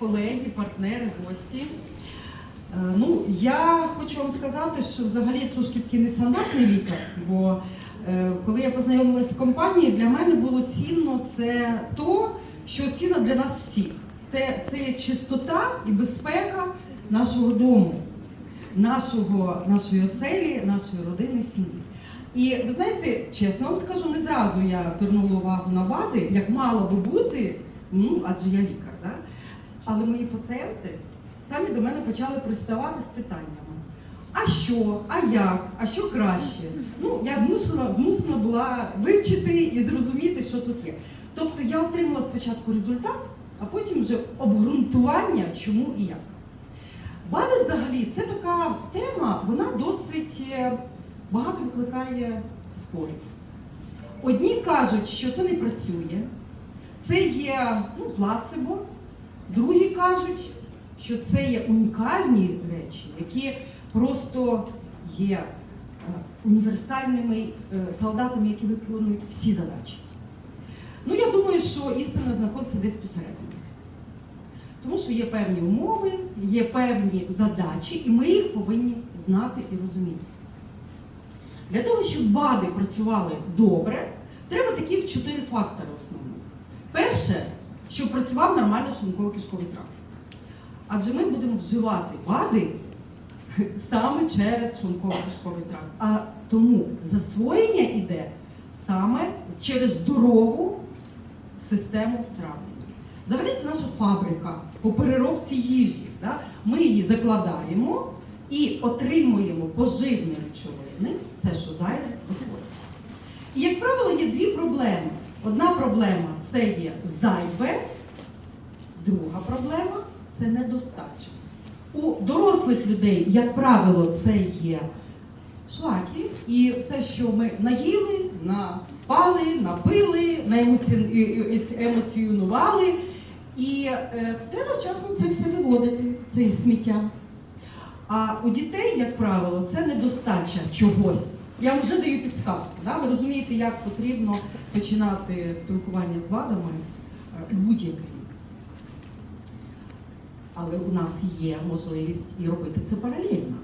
колеги, партнери, гості. Е, Ну, я хочу вам сказати, що взагалі трошки такий нестандартний лікар, бо е, коли я познайомилася з компанією, для мене було цінно це то, що цінно для нас всіх. Те, це є чистота і безпека нашого дому, нашого, нашої оселі, нашої родини, сім'ї. І ви знаєте, чесно вам скажу, не зразу я звернула увагу на БАДи, як мало би бути, ну адже я лікар. Да? Але мої пацієнти самі до мене почали приставати з питаннями: а що, а як, а що краще? Ну, я змусена, змусена була вивчити і зрозуміти, що тут є. Тобто я отримала спочатку результат, а потім вже обґрунтування, чому і як. БАДи взагалі це така тема, вона досить е, багато викликає спорів. Одні кажуть, що це не працює, це є ну, плацебо, другі кажуть, що це є унікальні речі, які просто є е, універсальними е, солдатами, які виконують всі задачі. Ну, я думаю, що істина знаходиться десь посередині. Тому що є певні умови, є певні задачі, і ми їх повинні знати і розуміти. Для того, щоб БАДи працювали добре, треба таких чотири фактори основних. Перше, щоб працював нормально шлунково-кишковий тракт. Адже ми будемо вживати БАДи саме через шлунково-кишковий тракт. А тому засвоєння йде саме через здорову систему травлення. Взагалі це наша фабрика по переробці їжі. Да? Ми її закладаємо і отримуємо поживні речовини, все, що зайде, виходить. І, як правило, є дві проблеми. Одна проблема це є зайве, друга проблема це недостача. У дорослих людей, як правило, це є шлаки, і все, що ми наїли, наспали, напили, наемоці- і- і-. І е, треба вчасно це все виводити, це сміття. А у дітей, як правило, це недостача чогось. Я вже даю підсказку. Да? Ви розумієте, як потрібно починати спілкування з БАДами е, будь-яким. Але у нас є можливість і робити це паралельно.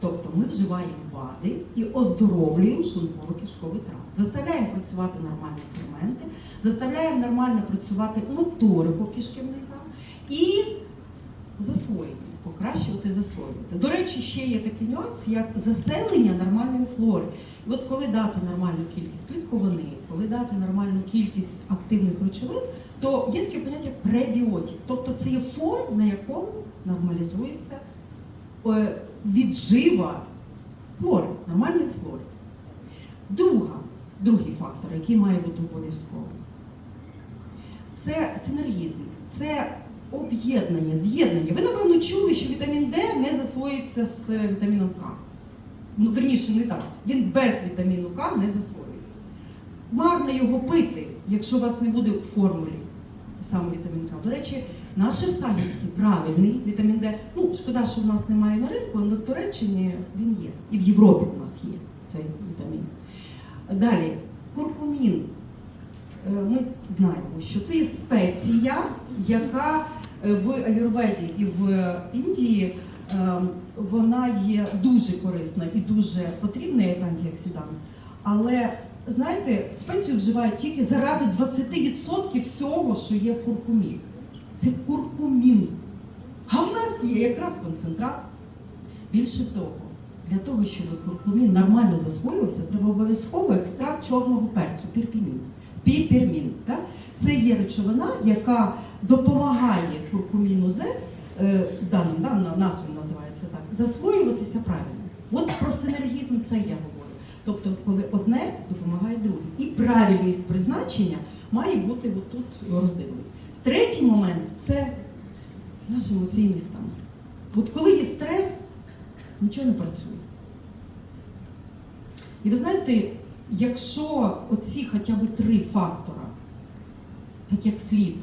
Тобто ми вживаємо БАДи і оздоровлюємо шлунково-кишковий тракт. Заставляємо працювати нормальні ферменти, заставляємо нормально працювати моторику кишківника і засвоєння, покращувати засвоювати. До речі, ще є такий нюанс, як заселення нормальної флори. І от коли дати нормальну кількість клітковини, коли дати нормальну кількість активних речовин, то є таке поняття як пребіотик. Тобто це є фон, на якому нормалізується е, віджива флори, нормальної флори. Друга, другий фактор, який має бути обов'язково, це синергізм, це об'єднання, з'єднання. Ви, напевно, чули, що вітамін Д не засвоюється з вітаміном К. Ну, верніше, не так. Він без вітаміну К не засвоюється. Марно його пити, якщо у вас не буде в формулі саме вітамін К. До речі, наш Шерсагівський правильний вітамін Д. Ну, шкода, що в нас немає на ринку, але в Туреччині він є. І в Європі у нас є цей вітамін. Далі, куркумін. Е, Ми знаємо, що це є спеція, яка е, в Аюрведі і в Індії е, вона є дуже корисна і дуже потрібна як антиоксидант. Але знаєте, спецію вживають тільки заради 20% всього, що є в куркумі. Це куркумін. А в нас є якраз концентрат. Більше того, для того, щоб куркумін нормально засвоювався, треба обов'язково екстракт чорного перцю, пірпімін. Піпермін. Так? Це є речовина, яка допомагає куркуміну З, даним, да, нас називається так, засвоюватися правильно. От про синергізм це я говорю. Тобто, коли одне допомагає друге. І правильність призначення має бути отут розділена. Третій момент це наш емоційний стан. От коли є стрес, нічого не працює. І ви знаєте, якщо оці хоча б три фактора, так як слід,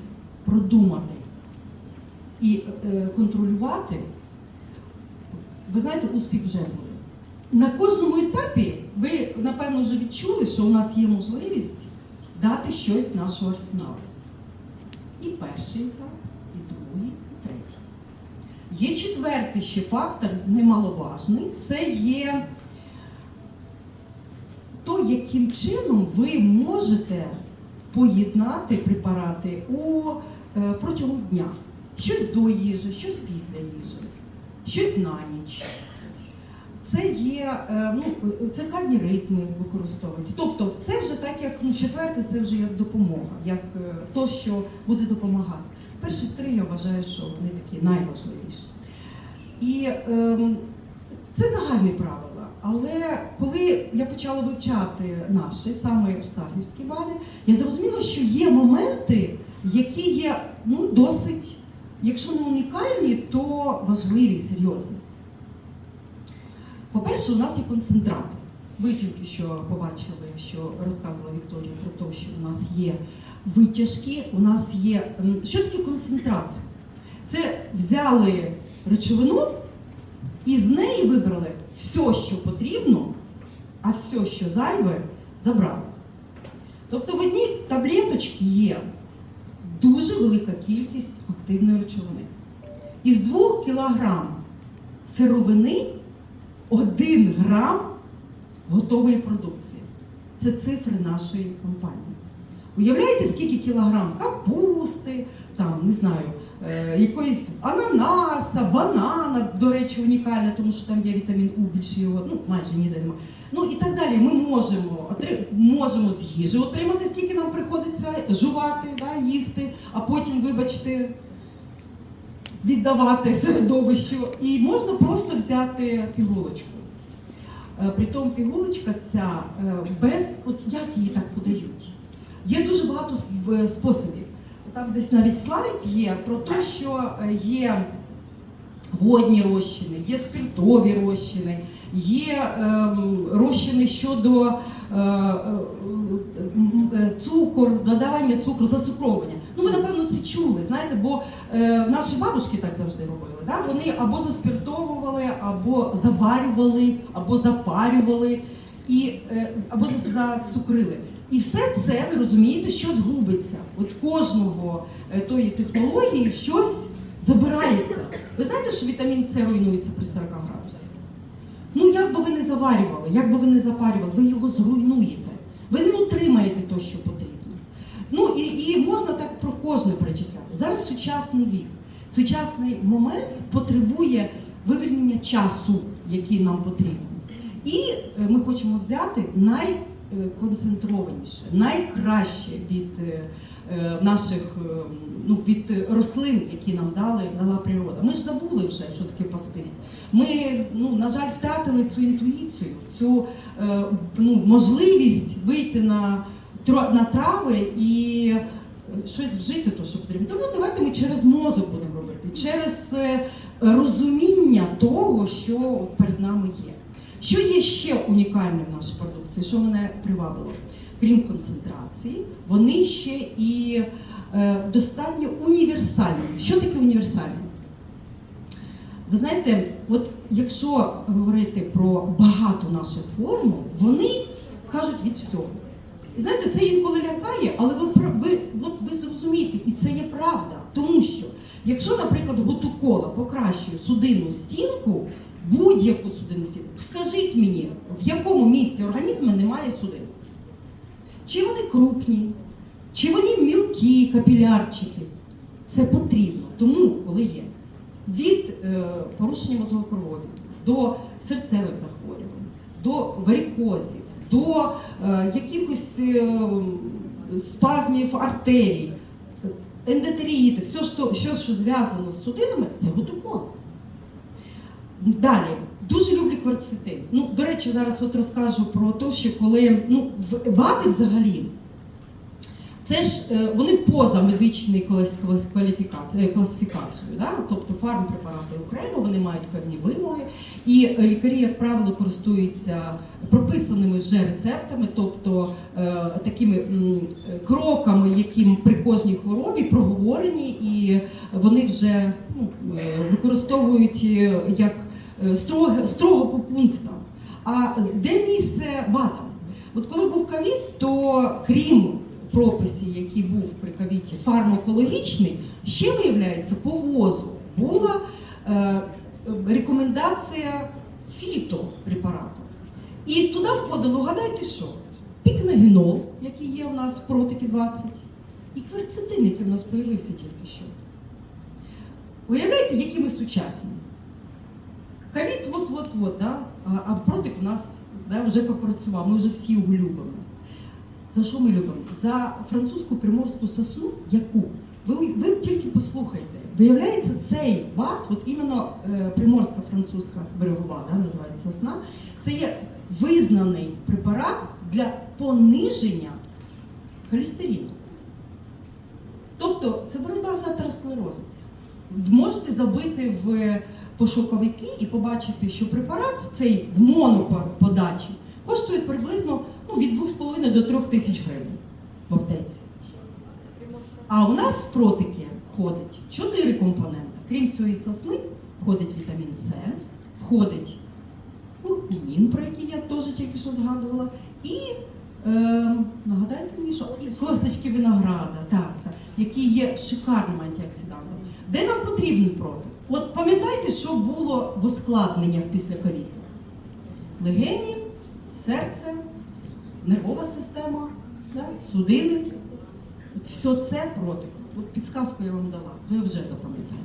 продумати і е, контролювати, ви знаєте, успіх вже буде. На кожному етапі ви, напевно, вже відчули, що у нас є можливість дати щось нашого арсеналу. І перший етап, і другий. і третій. Є четвертий ще фактор, немаловажний, це є яким чином ви можете поєднати препарати у, е, протягом дня. Щось до їжі, щось після їжі, щось на ніч. Це є е, ну, циркадні ритми використовуються. Тобто, це вже так, як ну, четверте, це вже як допомога, як е, то, що буде допомагати. Перші три я вважаю, що вони такі найважливіші. І ем, це загальні правила. Але коли я почала вивчати наші, саме Сахівські бани, я зрозуміла, що є моменти, які є ну, досить, якщо не унікальні, то важливі, серйозні. По-перше, у нас є концентрати. Ви тільки що побачили, що розказувала Вікторія про те, що у нас є витяжки, у нас є. Що таке концентрат? Це взяли речовину і з неї вибрали все, що потрібно, а все, що зайве, забрали. Тобто в одній таблеточці є дуже велика кількість активної речовини. Із 2 кілограм сировини 1 грам готової продукції. Це цифри нашої компанії. Уявляєте, скільки кілограм капусти, там, не знаю, е, якоїсь ананаса, банана, до речі, унікальна, тому що там є вітамін У, більше його, ну, майже ніде немає. Ну і так далі. Ми можемо, отри- можемо з їжі отримати, скільки нам приходиться жувати, да, їсти, а потім, вибачте, віддавати середовищу. І можна просто взяти пігулочку. Е, Притом пігулочка ця е, без, от як її так подають. Є дуже багато способів. Там десь навіть слайд є про те, що е, є водні розчини, є спиртові розчини, є ем, розчини щодо е, е, е, цукор, додавання цукру, зацукровування. Ну ви напевно це чули, знаєте, бо е, наші бабушки так завжди робили. Да? Вони або заспиртовували, або заварювали, або запарювали, і, е, або зацукрили. І все це ви розумієте, що згубиться. От кожного е, тої технології щось забирається. Ви знаєте, що вітамін С руйнується при 40 градусах? Ну, як би ви не заварювали, як би ви не запарювали, ви його зруйнуєте. Ви не отримаєте те, що потрібно. Ну і, і можна так про кожне перечисляти. Зараз сучасний вік. Сучасний момент потребує вивільнення часу, який нам потрібен. І е, ми хочемо взяти найконцентрованіше, найкраще від е, е, наших е, ну, від е, рослин, які нам дали, дала природа. Ми ж забули вже, що таке пастись. Ми, ну, на жаль, втратили цю інтуїцію, цю е, ну, можливість вийти на, на трави і е, щось вжити, то, що потрібно. Тому давайте ми через мозок будемо робити, через е, розуміння того, що перед нами є. Що є ще унікальне в нашій продукції, що мене привабило? Крім концентрації, вони ще і е, достатньо універсальні. Що таке універсальне? Ви знаєте, от якщо говорити про багато наших формул, вони кажуть від всього. І знаєте, це інколи лякає, але ви, ви, от ви зрозумієте, і це є правда. Тому що, якщо, наприклад, готукола покращує судинну стінку, будь-яку судинну стінку, скажіть мені, в якому місці організму немає судин? Чи вони крупні, чи вони мілкі капілярчики? Це потрібно. Тому, коли є від е, порушення мозгового до серцевих захворювань, до варикозів, до е, якихось е, спазмів артерій, ендотеріїти, все, що, все, що зв'язано з судинами, це гутукон. Далі, дуже люблю кварцетин. Ну, до речі, зараз от розкажу про те, що коли ну, в БАДи взагалі, це ж е, вони поза медичною класифікацією, класифікацією да? тобто фармпрепарати окремо, вони мають певні вимоги, і е, лікарі, як правило, користуються прописаними вже рецептами, тобто е, такими е, кроками, які при кожній хворобі проговорені, і вони вже е, використовують е, як е, строго, строго по пунктам. А де місце БАДам? От коли був ковід, то крім прописів, який був при ковіді, фармакологічний, Ще виявляється, по ВОЗу була е, рекомендація фітопрепарату. І туди входило, гадайте що? Пікнегінол, який є у нас в протики 20, і кверцетин, який в нас з'явився тільки що. Уявляєте, які ми сучасні? Ковід от-от-от, да? а, протик у нас да, вже попрацював, ми вже всі його любимо. За що ми любимо? За французьку приморську сосну, яку? Ви, ви тільки послухайте. Виявляється, цей бат, от іменно е, приморська французька берегова, да, називається сосна, це є визнаний препарат для пониження холестерину. Тобто це боротьба з атеросклерозом. Можете забити в пошуковики і побачити, що препарат цей в моноподачі коштує приблизно ну, від 2,5 до 3 тисяч гривень в аптеці. А у нас в протики входить 4 компоненти. Крім цієї сосни, входить вітамін С, входить куркумін, про який я теж тільки що згадувала, і нагадайте мені, що косточки винограда, так, так, які є шикарним антиоксидантом. Де нам потрібен протик? От пам'ятаєте, що було в ускладненнях після ковіду? Легені, серце, нервова система, да? судини. От все це протик. От підсказку я вам дала, ви вже запам'ятаєте.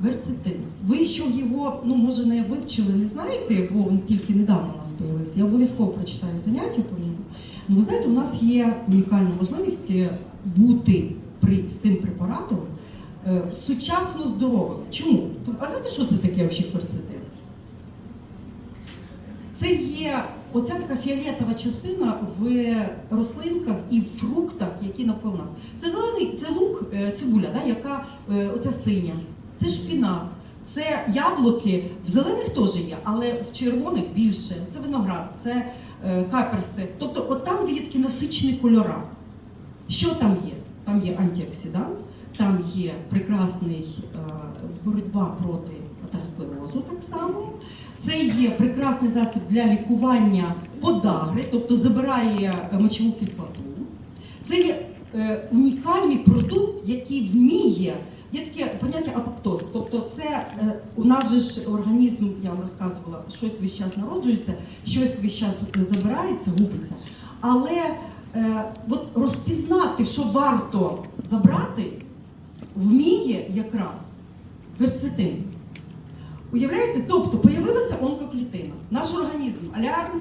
Кверцетин. Ви що його, ну може не вивчили, не знаєте, бо він тільки недавно у нас з'явився. Я обов'язково прочитаю заняття по ньому. Ну, ви знаєте, у нас є унікальна можливість е, бути при, з цим препаратом е, сучасно здоровим. Чому? А знаєте, що це таке взагалі кверцетин? Це є оця така фіолетова частина в рослинках і в фруктах, які навколо нас. Це зелений, це лук, е, цибуля, да, яка е, оця синя, це шпінат, це яблуки. В зелених теж є, але в червоних більше. Це виноград, це е, каперси. Тобто, от там де є такі насичені кольора. Що там є? Там є антиоксидант, там є прекрасний е, боротьба проти атеросклерозу так само. Це є прекрасний засіб для лікування подагри, тобто забирає е, мочову кислоту. Це є унікальний продукт, який вміє. Є таке поняття апоптоз. Тобто, це е, у нас же ж організм, я вам розказувала, щось весь час народжується, щось весь час забирається, губиться. Але е, от розпізнати, що варто забрати, вміє якраз кверцетин. Уявляєте? Тобто появилася онкоклітина. Наш організм алярм,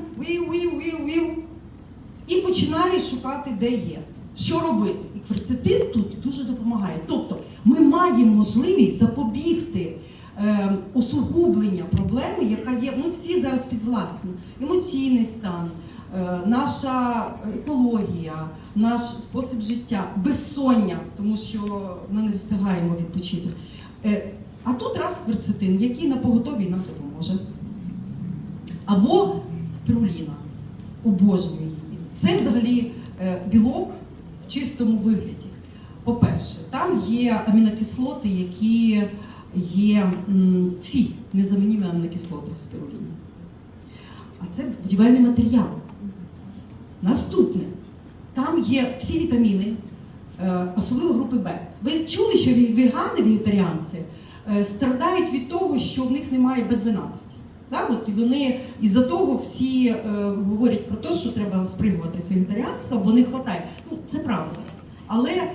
і починає шукати, де є. Що робити? І кверцетин тут дуже допомагає. Тобто ми маємо можливість запобігти е, усугублення проблеми, яка є. Ми всі зараз підвласні. Емоційний стан, е, наша екологія, наш спосіб життя, безсоння, тому що ми не встигаємо відпочити. Е, а тут раз кверцетин, який на поготові нам допоможе. Або спіруліна. Обожнюю її. Це взагалі е, білок в чистому вигляді. По-перше, там є амінокислоти, які є всі незамінні амінокислоти в спіруліні. А це будівельний матеріал. Наступне. Там є всі вітаміни, е, особливо групи Б. Ви чули, що вегани, вегетаріанці е, страдають від того, що в них немає Б12. Так, от вони із-за того всі е, говорять про те, що треба спригувати з вегетаріанства, бо не вистачає. Ну, це правда. Але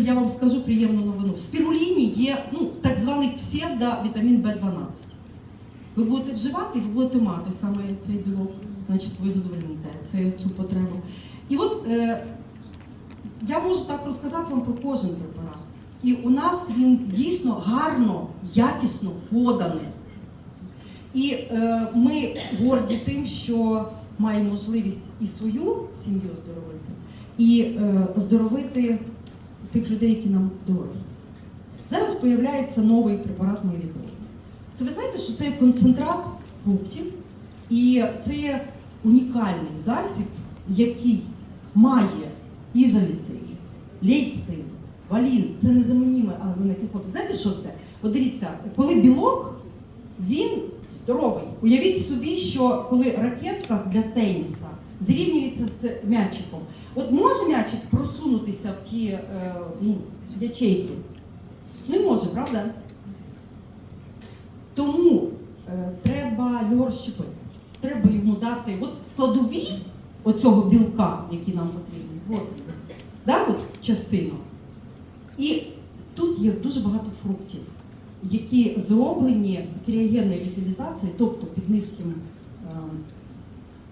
я вам скажу приємну новину. В спіруліні є ну, так званий псевдовітамін Б12. Ви будете вживати, і ви будете мати саме цей білок, значить, ви задовольните цю потребу. І от е, я можу так розказати вам про кожен препарат. І у нас він дійсно гарно, якісно поданий. І е, ми горді тим, що маємо можливість і свою сім'ю оздоровити, і е, оздоровити тих людей, які нам дорогі. Зараз з'являється новий препарат Мелітол. Це ви знаєте, що це концентрат фруктів, і це унікальний засіб, який має ізоліцин, лейцин, валін. Це незамініме амінокислоти. Знаєте, що це? От дивіться, коли білок, він здоровий. Уявіть собі, що коли ракетка для теніса зрівнюється з м'ячиком, от може м'ячик просунутися в ті е, ну, ячейки? Не може, правда? Тому е, треба його розщепити. Треба йому дати от складові оцього білка, який нам потрібен. От, да, от частину. І тут є дуже багато фруктів, які зроблені кріогенною ліфілізацією, тобто під низьким,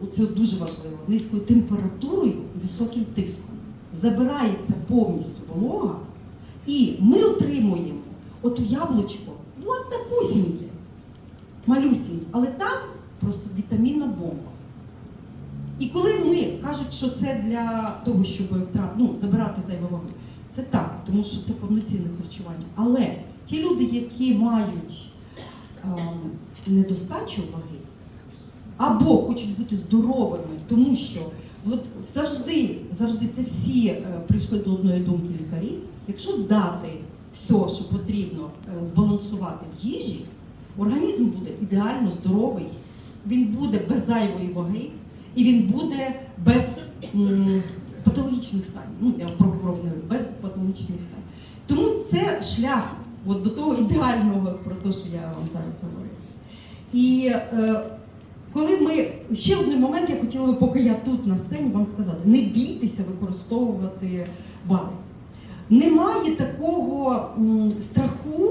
е, це дуже важливо, низькою температурою і високим тиском. Забирається повністю волога, і ми отримуємо оту яблучко, от такусіньке, малюсіньке, але там просто вітамінна бомба. І коли ми кажуть, що це для того, щоб втра- ну, забирати зайву це так, тому що це повноцінне харчування. Але ті люди, які мають ем, недостачу ваги, або хочуть бути здоровими, тому що от завжди, завжди це всі е, прийшли до одної думки лікарі. Якщо дати все, що потрібно е, збалансувати в їжі, організм буде ідеально здоровий, він буде без зайвої ваги і він буде без м, патологічних стань. Ну, я про говорю, без патологічних стань. Тому це шлях от, до того ідеального, про те, що я вам зараз говорю. І е, коли ми ще один момент, я хотіла би, поки я тут на сцені, вам сказати: не бійтеся використовувати БАДи. Немає такого м, страху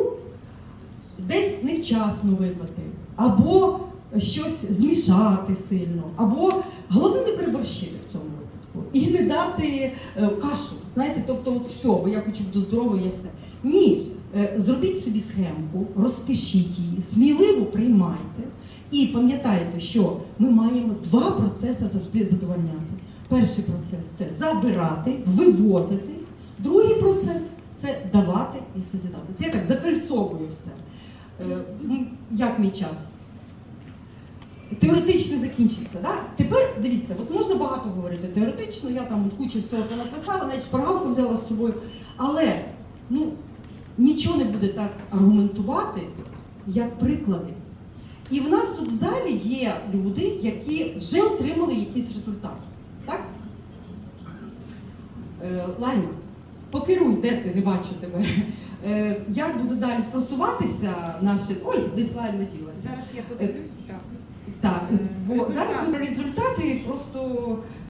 десь невчасно випити, або щось змішати сильно, або головне не переборщити в цьому випадку і не дати е, кашу. Знаєте, тобто, от все, бо я хочу бути здоровою, я все. Ні, зробіть собі схемку, розпишіть її, сміливо приймайте. І пам'ятайте, що ми маємо два процеси завжди задовольняти. Перший процес це забирати, вивозити. Другий процес це давати і созидати. Це я так закольцовую все. Е, Як мій час? Теоретично закінчився. Да? Тепер дивіться, от можна багато говорити теоретично, я там кучу всього написала, навіть шпаргалку взяла з собою. Але ну, нічого не буде так аргументувати, як приклади. І в нас тут в залі є люди, які вже отримали якийсь результат. Так? Е, Лайна, покеруй, де ти, не бачу тебе. Е, як буде далі просуватися наші. Ой, десь лайна ділася. Зараз я подивлюсь, так. Так, бо зараз результати просто